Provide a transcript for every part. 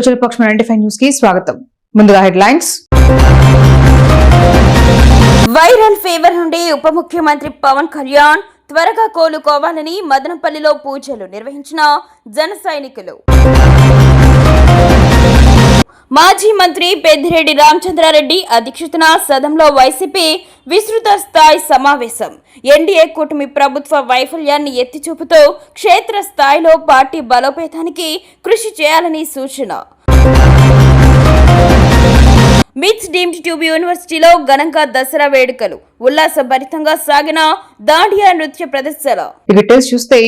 ప్రజలపక్షం ninety five న్యూస్కి స్వాగతం. ముందుగా హెడ్లైన్స్. వైరల్ ఫీవర్ నుండి ఉప ముఖ్యమంత్రి పవన్ కళ్యాణ్ త్వరగా కోలుకోవాలని మదనపల్లిలో పూజలు నిర్వహించిన జన సైనికులు. మాజీ మంత్రి పెద్దిరెడ్డి రామచంద్రారెడ్డి అధ్యక్షతన సదంలో వైసీపీ విస్తృత స్థాయి సమావేశం. ఎన్డీఏ కూటమి ప్రభుత్వ వైఫల్యాన్ని ఎత్తిచూపుతూ క్షేత్ర స్థాయిలో పార్టీ బలోపేతానికి కృషి చేయాలని సూచన. మిట్స్ డీమ్డ్ ట్యూబ్ యూనివర్సిటీలో ఘనంగా దసరా వేడుకలు. ఉల్లాసభరితంగా సాగిన దాండియా నృత్య ప్రదర్శన. చూస్తే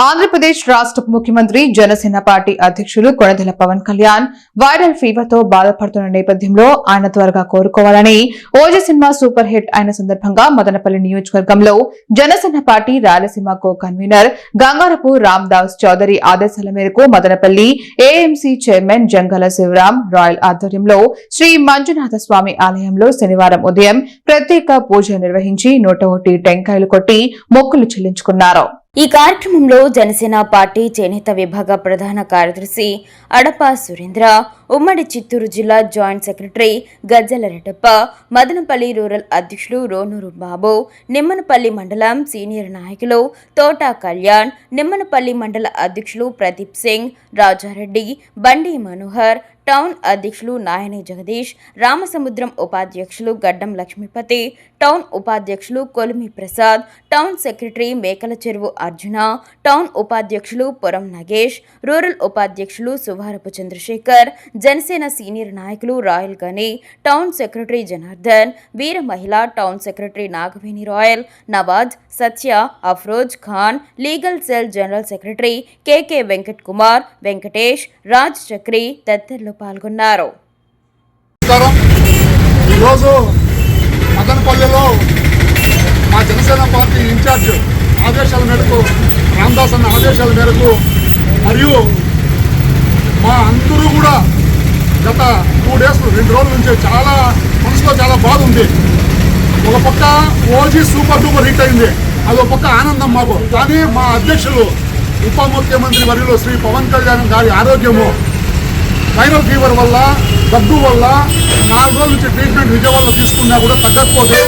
ఆంధ్రప్రదేశ్ రాష్ట్ర ముఖ్యమంత్రి జనసేన పార్టీ అధ్యక్షులు కొణదెల పవన్ కళ్యాణ్ వైరల్ ఫీవర్తో బాధపడుతున్న నేపథ్యంలో ఆయన త్వరగా కోరుకోవాలని ఓజీ సినిమా సూపర్ హిట్ అయిన సందర్భంగా మదనపల్లి నియోజకవర్గంలో Janasena party Rayalaseema co convener Gangarapu Ramdas Chowdary ఆదేశాల మేరకు Madanapalle AMC chairman Jangala Sivaram royal ఆధ్వర్యంలో శ్రీ మంజునాథ స్వామి ఆలయంలో శనివారం ఉదయం ప్రత్యేక పూజ నిర్వహించి నూట టెంకాయలు కొట్టి మొక్కులు చెల్లించుకున్నారు. ఈ కార్యక్రమంలో జనసేన పార్టీ చేనేత విభాగ ప్రధాన కార్యదర్శి అడప సురేంద్ర ఉమ్మడి చిత్తూరు జిల్లా joint secretary Gajjala Reddappa Madanapalli rural అధ్యక్షులు రోనూరు బాబు నిమ్మనపల్లి మండలం సీనియర్ నాయకులు తోటా కళ్యాణ్ నిమ్మనపల్లి మండల అధ్యక్షులు ప్రదీప్ సింగ్ రాజారెడ్డి బండి మనోహర్ టౌన్ అధ్యక్షులు నాయని జగదీష్ రామసముద్రం ఉపాధ్యక్షులు గడ్డం లక్ష్మీపతి టౌన్ ఉపాధ్యక్షులు కొలిమి ప్రసాద్ టౌన్ సెక్రటరీ మేకల చెరువు అర్జున టౌన్ ఉపాధ్యక్షులు పురం నగేష్ రూరల్ ఉపాధ్యక్షులు సువారపు చంద్రశేఖర్ జనసేన సీనియర్ నాయకులు royal Gani town secretary Janardhan వీర మహిళ town secretary Nagaveni Rayal Nawaz Satya Afroz Khan legal cell general secretary KK Venkat Kumar Venkatesh Raj Chakri తదితరులు పాల్గొన్నారు. నమస్కారం. ఈరోజు మదనపల్లిలో మా జనసేన పార్టీ ఇన్ఛార్జ్ ఆదేశాల మేరకు రామదాస్ అన్న ఆదేశాల మేరకు మరియు మా అందరూ కూడా గత టూ డేస్ రెండు రోజుల నుంచి చాలా మనసులో చాలా బాధ ఉంది. ఒక పక్క ఓజీ సూపర్ డూపర్ హిట్ అయింది. అది ఒక పక్క ఆనందం మాకు. కానీ మా అధ్యక్షులు ఉప ముఖ్యమంత్రి వర్యులు శ్రీ పవన్ కళ్యాణ్ గారి ఆరోగ్యము వైరల్ ఫీవర్ వల్ల దగ్గు వల్ల నాలుగు రోజుల నుంచి ట్రీట్మెంట్ విజయవాడలో తీసుకున్నా కూడా తగ్గకపోతే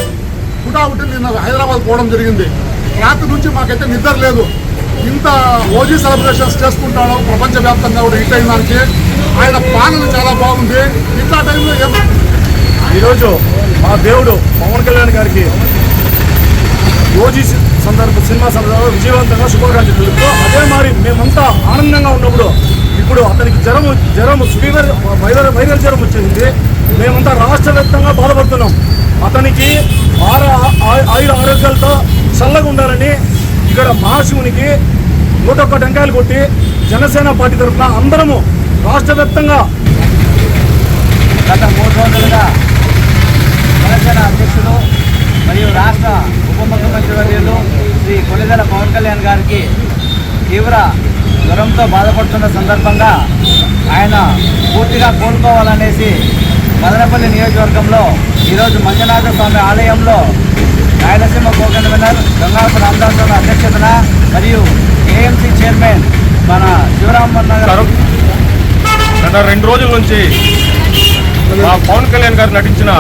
హుటాహుటి నిన్న హైదరాబాద్ పోవడం జరిగింది. రాత్రి నుంచి మాకైతే నిద్ర లేదు. ఇంత ఓజీ సెలబ్రేషన్స్ చేసుకుంటాడో ప్రపంచవ్యాప్తంగా కూడా హిట్ అయిన దానికి ఆయన పాలన చాలా బాగుంది. ఇట్లా టైంలో ఏం? ఈరోజు మా దేవుడు పవన్ కళ్యాణ్ గారికి ఓజీ సందర్భ సినిమా సందర్భంగా విజయవంతంగా శుభాకాంక్షలు తెలుపుతూ అదే మరి మేమంతా ఆనందంగా ఉన్నప్పుడు ఇప్పుడు అతనికి జ్వరం జ్వరం ఫీవర్ వైరల్ వైరల్ జ్వరం వచ్చింది మేమంతా రాష్ట్ర వ్యాప్తంగా బాధపడుతున్నాం. అతనికి ఆర ఆయుర ఆరోగ్యాలతో చల్లగా ఉండాలని ఇక్కడ మహాశివునికి నూట ఒక్క టెంకాయలు కొట్టి జనసేన పార్టీ తరఫున అందరము రాష్ట్ర వ్యాప్తంగా గత మూడు రోజులుగా జనసేన అధ్యక్షులు మరియు రాష్ట్ర ఉప ముఖ్యమంత్రి వర్యులు శ్రీ కొలిదల పవన్ కళ్యాణ్ గారికి తీవ్ర జ్వరంతో బాధపడుతున్న సందర్భంగా ఆయన పూర్తిగా కోలుకోవాలనేసి మదనపల్లి నియోజకవర్గంలో ఈరోజు మంజునాథ స్వామి ఆలయంలో రాయలసీమ కోకన్వీనర్ గంగాపు రామదాస్ రావు అధ్యక్షతన మరియు ఏఎంసీ చైర్మన్ మన శివరామన్ గారు గత రెండు రోజుల నుంచి మా పవన్ కళ్యాణ్ గారు నటించిన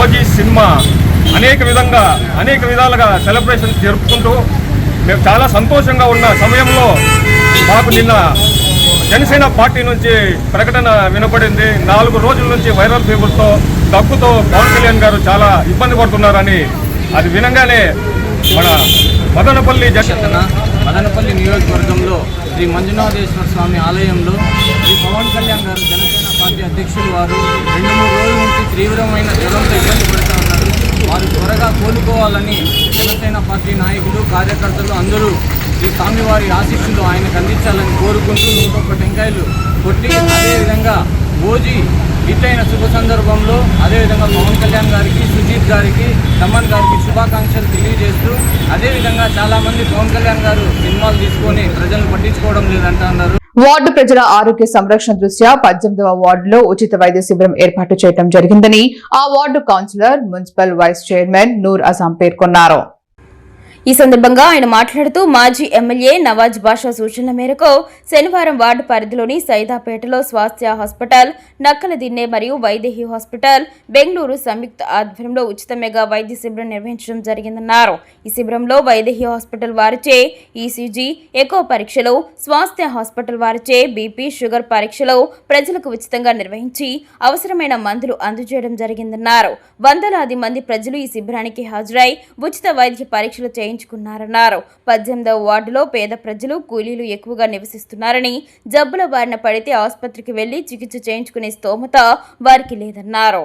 ఓజీ సినిమా అనేక విధంగా అనేక విధాలుగా సెలబ్రేషన్ జరుపుకుంటూ మేము చాలా సంతోషంగా ఉన్న సమయంలో మాకు నిన్న జనసేన పార్టీ నుంచి ప్రకటన వినపడింది. నాలుగు రోజుల నుంచి వైరల్ ఫీవర్తో దగ్గుతో పవన్ కళ్యాణ్ గారు చాలా ఇబ్బంది పడుతున్నారని అది వినంగానే మన మదనపల్లి జన మదనపల్లి నియోజకవర్గంలో శ్రీ మంజునాథేశ్వర స్వామి ఆలయంలో శ్రీ పవన్ కళ్యాణ్ గారు జనసేన పార్టీ అధ్యక్షులు వారు రెండు మూడు రోజుల నుంచి తీవ్రమైన జ్వరంతో ఇబ్బంది పడుతూ ఉన్నారు. వారు త్వరగా కోలుకోవాలని జనసేన పార్టీ నాయకులు కార్యకర్తలు అందరూ ఈ స్వామివారి ఆశీస్సులు ఆయనకు అందించాలని కోరుకుంటూ నూట ఒక్క టెంకాయలు కొట్టి అదేవిధంగా ఓజీ హిట్ శుభ సందర్భంలో అదేవిధంగా పవన్ కళ్యాణ్ గారికి సుజీత్ గారికి తమన్ గారికి శుభాకాంక్షలు తెలియజేస్తూ అదేవిధంగా చాలామంది పవన్ కళ్యాణ్ గారు సినిమాలు తీసుకొని ప్రజలను పట్టించుకోవడం లేదంట అన్నారు. వార్డు ప్రజల ఆరోగ్య సంరక్షణ దృష్ట్యా పద్దెనిమిదవ వార్డులో ఉచిత వైద్య శిబిరం ఏర్పాటు చేయడం జరిగిందని ఆ ward councillor municipal vice chairman Noor Azam పేర్కొన్నారు. ఈ సందర్భంగా ఆయన మాట్లాడుతూ మాజీ ఎమ్మెల్యే నవాజ్ బాషా సూచనల మేరకు శనివారం వార్డు పరిధిలోని సైదాపేటలో స్వాస్థ్య హాస్పిటల్ నక్కల దిన్నె మరియు వైదేహి హాస్పిటల్ బెంగళూరు సంయుక్త ఆధ్వర్యంలో ఉచిత మెగా వైద్య శిబిరం నిర్వహించడం జరిగిందన్నారు. ఈ శిబిరంలో వైదేహి హాస్పిటల్ వారిచే ఈసీజీ ఎకో పరీక్షలు స్వాస్థ్య హాస్పిటల్ వారిచే బీపీ షుగర్ పరీక్షలు ప్రజలకు ఉచితంగా నిర్వహించి అవసరమైన మందులు అందజేయడం జరిగిందన్నారు. వందలాది మంది ప్రజలు ఈ శిబిరానికి హాజరై ఉచిత వైద్య పరీక్షలు చేయించుకున్నారన్నారు. పద్దెనిమిదవ వార్డులో పేద ప్రజలు కూలీలు ఎక్కువగా నివసిస్తున్నారని జబ్బుల బారిన పడితే ఆసుపత్రికి వెళ్ళి చికిత్స చేయించుకునే స్తోమత వారికి లేదన్నారు.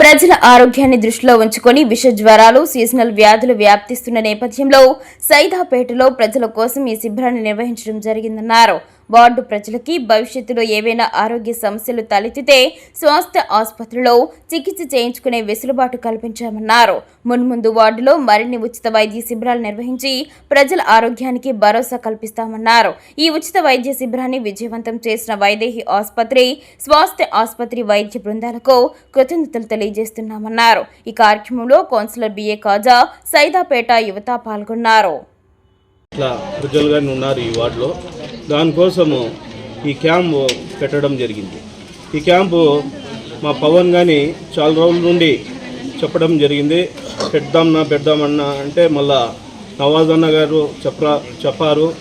ప్రజల ఆరోగ్యాన్ని దృష్టిలో ఉంచుకొని విష జ్వరాలు సీజనల్ వ్యాధులు వ్యాప్తిస్తున్న నేపథ్యంలో సైదాపేటలో ప్రజల కోసం ఈ శిబిరాన్ని నిర్వహించడం జరిగిందన్నారు. వార్డు ప్రజలకి భవిష్యత్తులో ఏవైనా ఆరోగ్య సమస్యలు తలెత్తితే స్వాస్థ్య ఆసుపత్రిలో చికిత్స చేయించుకునే వెసులుబాటు కల్పించామన్నారు. మున్ముందు వార్డులో మరిన్ని ఉచిత వైద్య శిబిరాలు నిర్వహించి ప్రజల ఆరోగ్యానికి భరోసా కల్పిస్తామన్నారు. ఈ ఉచిత వైద్య శిబిరాన్ని విజయవంతం చేసిన వైదేహి ఆసుపత్రి స్వాస్థ్య ఆసుపత్రి వైద్య బృందాలకు కృతజ్ఞతలు తెలియజేస్తున్నామన్నారు. ఈ కార్యక్రమంలో కౌన్సిలర్ బిఏ కాజా సైదాపేట యువత పాల్గొన్నారు. ఇట్లా ప్రజలు కానీ ఉన్నారు ఈ వార్డులో. దానికోసము ఈ క్యాంపు పెట్టడం జరిగింది. ఈ క్యాంపు మా పవన్ కానీ చాలా రోజుల నుండి చెప్పడం జరిగింది. పెడదామన్నా పెడదామన్నా అంటే మళ్ళా నవాజ్ అన్న గారు చెప్పరా చెప్పారు.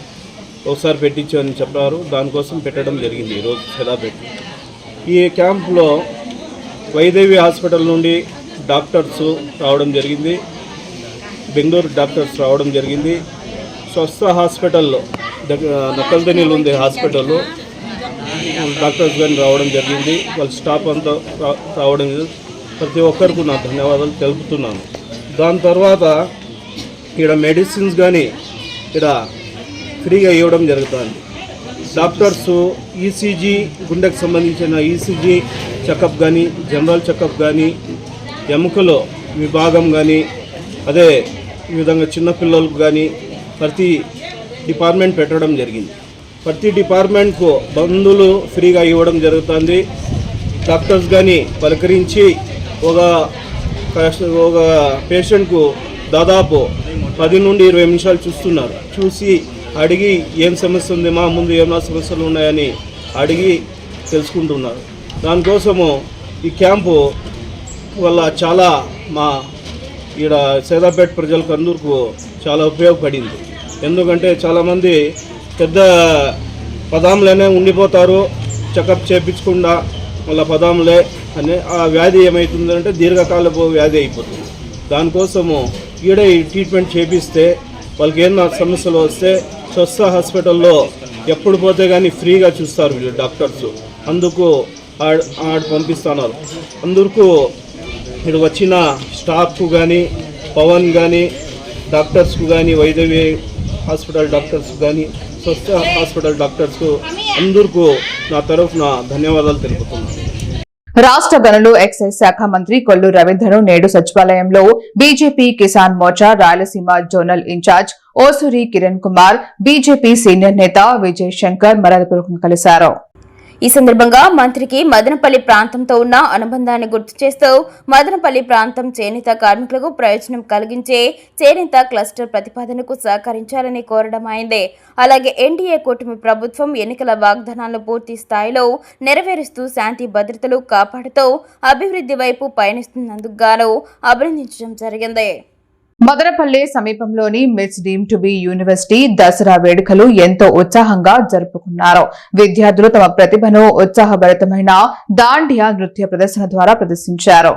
ఒకసారి పెట్టించని చెప్పారు. దానికోసం పెట్టడం జరిగింది ఈరోజు పెట్టి. ఈ క్యాంపులో వైదేవి హాస్పిటల్ నుండి డాక్టర్స్ రావడం జరిగింది. బెంగళూరు డాక్టర్స్ రావడం జరిగింది. స్వస్థ హాస్పిటల్లో నక్కల్దనీలు ఉంది హాస్పిటల్లో డాక్టర్స్ కానీ రావడం జరిగింది. వాళ్ళ స్టాఫ్ అంతా రా- రావడం ప్రతి ఒక్కరికి నా ధన్యవాదాలు తెలుపుతున్నాను. దాని తర్వాత ఇక్కడ మెడిసిన్స్ కానీ ఇక్కడ ఫ్రీగా ఇవ్వడం జరుగుతుంది. డాక్టర్స్ ఈసీజీ గుండెకు సంబంధించిన ఈసీజీ చెకప్ కానీ జనరల్ చెకప్ కానీ ఎముకలో విభాగం కానీ అదే ఈ విధంగా చిన్నపిల్లలకు కానీ ప్రతి డిపార్ట్మెంట్ పెట్టడం జరిగింది. ప్రతి డిపార్ట్మెంట్కు బంధువులు ఫ్రీగా ఇవ్వడం జరుగుతుంది. డాక్టర్స్ కానీ పలకరించి ఒక ఒక పేషెంట్కు దాదాపు పది నుండి ఇరవై నిమిషాలు చూస్తున్నారు. చూసి అడిగి ఏం సమస్య ఉంది మా ముందు ఏమైనా సమస్యలు ఉన్నాయని అడిగి తెలుసుకుంటున్నారు. దానికోసము ఈ క్యాంపు వల్ల చాలా మా ఈడ సేదాపేట ప్రజలకు అందరికీ చాలా ఉపయోగపడింది. ఎందుకంటే చాలామంది పెద్ద పదాములనే ఉండిపోతారు చెకప్ చేయించకుండా మళ్ళీ పదాములే అని ఆ వ్యాధి ఏమవుతుందంటే దీర్ఘకాలపు వ్యాధి అయిపోతుంది. దానికోసము ఈడ ఈ ట్రీట్మెంట్ చేపిస్తే వాళ్ళకి ఏమన్నా సమస్యలు వస్తే స్వస్థ హాస్పిటల్లో ఎప్పుడు పోతే కానీ ఫ్రీగా చూస్తారు వీళ్ళు డాక్టర్స్. అందుకు ఆడ ఆడ పంపిస్తున్నారు. అందుకు ఇక్కడ వచ్చిన స్టాఫ్కు కానీ పవన్ కానీ డాక్టర్స్కు కానీ వైద్య హాస్పిటల్ డాక్టర్స్ కానీ స్వస్థ హాస్పిటల్ డాక్టర్స్ అందరికీ నా తరఫున ధన్యవాదాలు తెలుపుతున్నాను. రాష్ట్ర గనులు ఎక్సైజ్ శాఖ మంత్రి కొల్లు రవీంద్రను నేడు సచివాలయంలో BJP Kisan Morcha Rayalaseema zonal incharge Osuri Kiran Kumar BJP senior నేత విజయ్ శంకర్ మరదపూర్వకం కలిశారు. ఈ సందర్భంగా మంత్రికి మదనపల్లి ప్రాంతంతో ఉన్న అనుబంధాన్ని గుర్తు చేస్తూ మదనపల్లి ప్రాంతం చేనేత కార్మికులకు ప్రయోజనం కలిగించే చేనేత క్లస్టర్ ప్రతిపాదనకు సహకరించాలని కోరడం అయింది. అలాగే ఎన్డీఏ కూటమి ప్రభుత్వం ఎన్నికల వాగ్దానాలను పూర్తి స్థాయిలో నెరవేరుస్తూ శాంతి భద్రతలు కాపాడుతూ అభివృద్ధి వైపు పయనిస్తున్నందుకు గాను అభినందించడం జరిగింది. మదనపల్లె సమీపంలోని MITS deemed to be university Dasara వేడుకలు ఎంతో ఉత్సాహంగా జరుపుకున్నారు. విద్యార్థులు తమ ప్రతిభను ఉత్సాహభరితమైన దాండియా నృత్య ప్రదర్శన ద్వారా ప్రదర్శించారు.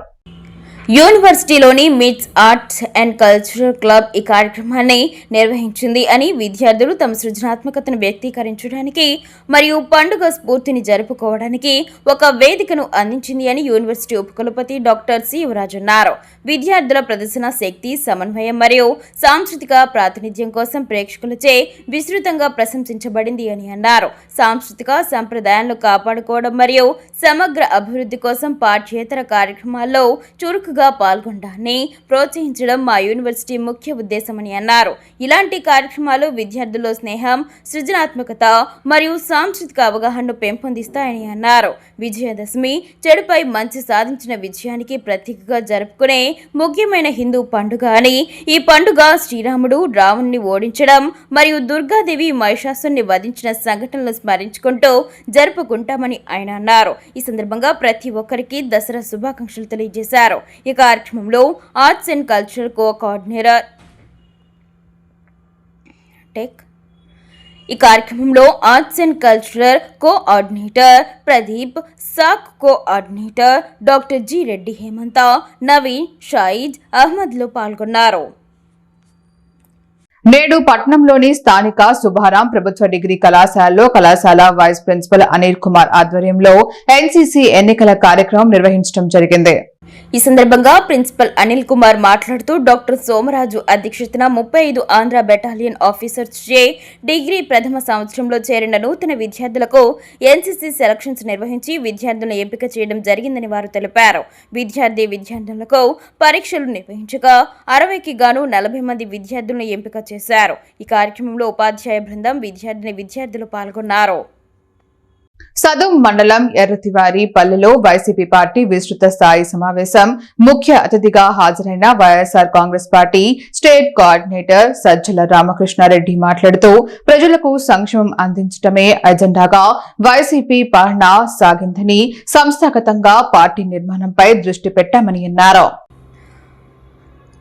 యూనివర్సిటీలోని MITS arts and cultural club ఈ కార్యక్రమాన్ని నిర్వహించింది అని విద్యార్థులు తమ సృజనాత్మకతను వ్యక్తీకరించడానికి మరియు పండుగ స్ఫూర్తిని జరుపుకోవడానికి ఒక వేదికను అందించింది అని యూనివర్సిటీ ఉపకులపతి డాక్టర్ సి యువరాజ్ అన్నారు. విద్యార్థుల ప్రదర్శన శక్తి సమన్వయం మరియు సాంస్కృతిక ప్రాతినిధ్యం కోసం ప్రేక్షకులచే విస్తృతంగా ప్రశంసించబడింది అని అన్నారు. సాంస్కృతిక సంప్రదాయాలను కాపాడుకోవడం మరియు సమగ్ర అభివృద్ధి కోసం పాఠ్యేతర కార్యక్రమాల్లో చురుకు చురుకుగా పాల్గొనడాన్ని ప్రోత్సహించడం మా యూనివర్సిటీ ముఖ్య ఉద్దేశమని అన్నారు. ఇలాంటి కార్యక్రమాలు విద్యార్థుల్లో స్నేహం సృజనాత్మకత మరియు సాంస్కృతిక అవగాహనను పెంపొందిస్తాయని అన్నారు. విజయదశమి చెడుపై మంచి సాధించిన విజయానికి ప్రతీకగా జరుపుకునే ముఖ్యమైన హిందూ పండుగ అని ఈ పండుగ శ్రీరాముడు రావణ్ణి ఓడించడం మరియు దుర్గాదేవి మహిషాసుని వధించిన సంఘటనలు స్మరించుకుంటూ జరుపుకుంటామని ఆయన అన్నారు. ఈ సందర్భంగా ప్రతి ఒక్కరికి దసరా శుభాకాంక్షలు తెలియజేశారు. ఈ కార్యక్రమంలో arts and culture co coordinator tech. ఈ కార్యక్రమంలో arts and cultural coordinator Pradeep sock coordinator doctor G Reddy Hemanta Naveen Shahid అహ్మద్లు పాల్గొన్నారు. నేడు పట్టణంలోని స్థానిక సుభారాం ప్రభుత్వ డిగ్రీ కళాశాలలో కళాశాల వైస్ ప్రిన్సిపల్ అనిల్ కుమార్ ఆధ్వర్యంలో ఎన్సీసీ ఎన్నికల కార్యక్రమం నిర్వహించడం జరిగింది. ఈ సందర్భంగా ప్రిన్సిపల్ అనిల్ కుమార్ మాట్లాడుతూ డాక్టర్ సోమరాజు అధ్యక్షతన ముప్పై ఐదు ఆంధ్ర బెటాలియన్ ఆఫీసర్స్ చే డిగ్రీ ప్రథమ సంవత్సరంలో చేరిన నూతన విద్యార్థులకు ఎన్సీసీ సెలక్షన్స్ నిర్వహించి విద్యార్థులను ఎంపిక చేయడం జరిగిందని వారు తెలిపారు. విద్యార్థి విద్యార్థులకు పరీక్షలు నిర్వహించగా అరవైకి గాను నలభై మంది విద్యార్థులను ఎంపిక చేశారు. ఈ కార్యక్రమంలో ఉపాధ్యాయ బృందం విద్యార్థిని విద్యార్థులు పాల్గొన్నారు. సదుం మండలం ఎర్రతివారి పల్లెలో వైసీపీ పార్టీ విస్తృత స్థాయి సమావేశం. ముఖ్య అతిథిగా హాజరైన YSR Congress party state coordinator Sajjala Ramakrishnareddy మాట్లాడుతూ ప్రజలకు సంక్షేమం అందించడమే అజెండాగా వైసీపీ పాలన సాగిందని సంస్థాగతంగా పార్టీ నిర్మాణంపై దృష్టి పెట్టామని అన్నారు.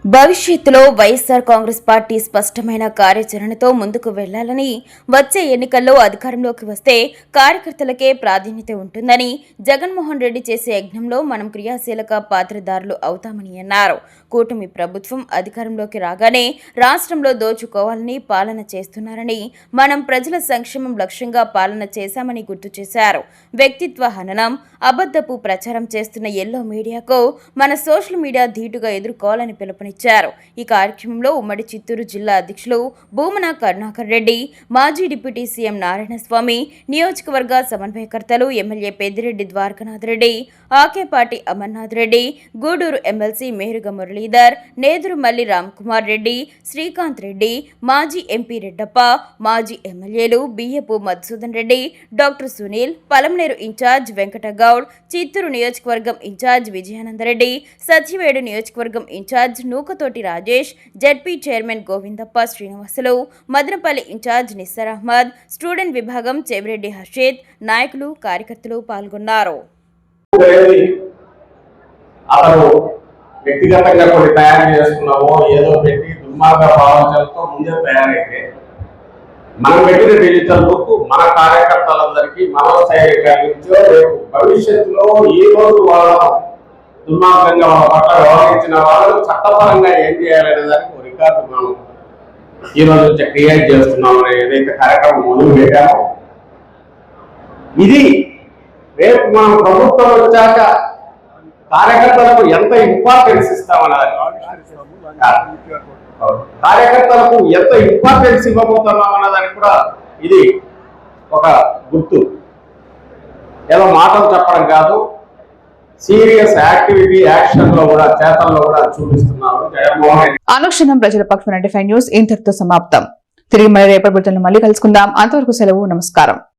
భవిష్యత్తులో వైఎస్ఆర్ కాంగ్రెస్ పార్టీ స్పష్టమైన కార్యాచరణతో ముందుకు వెళ్ళాలని వచ్చే ఎన్నికల్లో అధికారంలోకి వస్తే కార్యకర్తలకే ప్రాధాన్యత ఉంటుందని జగన్మోహన్ రెడ్డి చేసే యజ్ఞంలో మనం క్రియాశీలక పాత్రదారులు అవుతామని అన్నారు. కూటమి ప్రభుత్వం అధికారంలోకి రాగానే రాష్ట్రంలో దోచుకోవాలని పాలన చేస్తున్నారని మనం ప్రజల సంక్షేమం లక్ష్యంగా పాలన చేశామని గుర్తు చేశారు. వ్యక్తిత్వ హననం అబద్ధపు ప్రచారం చేస్తున్న ఎల్లో మీడియాకు మన సోషల్ మీడియా ధీటుగా ఎదుర్కోవాలని పిలుపునిచ్చారు. ఈ కార్యక్రమంలో ఉమ్మడి చిత్తూరు జిల్లా అధ్యక్షులు భూమన కరుణాకర్ రెడ్డి మాజీ డిప్యూటీ సీఎం నారాయణస్వామి నియోజకవర్గ సమన్వయకర్తలు ఎమ్మెల్యే పెద్దిరెడ్డి ద్వారకనాథ్ రెడ్డి ఆకేపాటి అమర్నాథ్ రెడ్డి గూడూరు ఎమ్మెల్సీ మేరుగ మురళీధర్ నేదురుమల్లి రామ్కుమార్ రెడ్డి శ్రీకాంత్ రెడ్డి మాజీ ఎంపీ రెడ్డప్ప మాజీ ఎమ్మెల్యేలు బియ్యపు మధుసూదన్ రెడ్డి డాక్టర్ సునీల్ పలమనేరు ఇన్ఛార్జ్ వెంకటగౌడ్ చిత్తూరు నియోజకవర్గం ఇన్ఛార్జ్ విజయానందరెడ్డి సచివేడు నియోజకవర్గం incharge Nukathoti Rajesh ZP chairman Govindappa Srinivasulu Madanapalli incharge Nissar Ahmed student విభాగం చెవిరెడ్డి హర్షిత్ నాయకులు కార్యకర్తలు పాల్గొన్నారు. అతను వ్యక్తిగతంగా కొన్ని తయారు చేసుకున్నామో ఏదో పెట్టి దుర్మార్గ భావనలతో ముందే తయారైతే మనం పెట్టిన డిజిటల్ బుక్ మన కార్యకర్తలందరికీ మనోస్థైర్యం కలిగించో రేపు భవిష్యత్తులో ఏ రోజు వాళ్ళ దుర్మార్గంగా వాళ్ళ పట్ల వ్యవహరించిన వాళ్ళు చట్టపరంగా ఏం చేయాలనే దానికి ఒక రికార్డు మనం ఈ రోజు నుంచి క్రియేట్ చేస్తున్నాం అనే ఏదైతే కార్యక్రమం మొదలు పెట్టామో. ఇది రేపు మనం ప్రభుత్వం వచ్చాక కార్యకర్తలకు ఎంత ఇంపార్టెన్స్ ఇస్తామన్నది. కార్యకర్తలకు ఎంత ఇంపార్టెన్స్ ఇవ్వబోతున్నాం అన్నదానికి కూడా ఇది ఒక గుర్తు. ఏదో మాటలు చెప్పడం కాదు సీరియస్ యాక్టివిటీ యాక్షన్లో కూడా చేతల్లో కూడా చూపిస్తున్నారు జగన్మోహన్ అనుక్షణం ప్రజల పక్షం నైన్టీ ఫైవ్ న్యూస్ ఇంతటితో సమాప్తం. తిరిగి మళ్ళీ రేపటి బులెటిన్లో మళ్ళీ కలుసుకుందాం. అంతవరకు సెలవు నమస్కారం.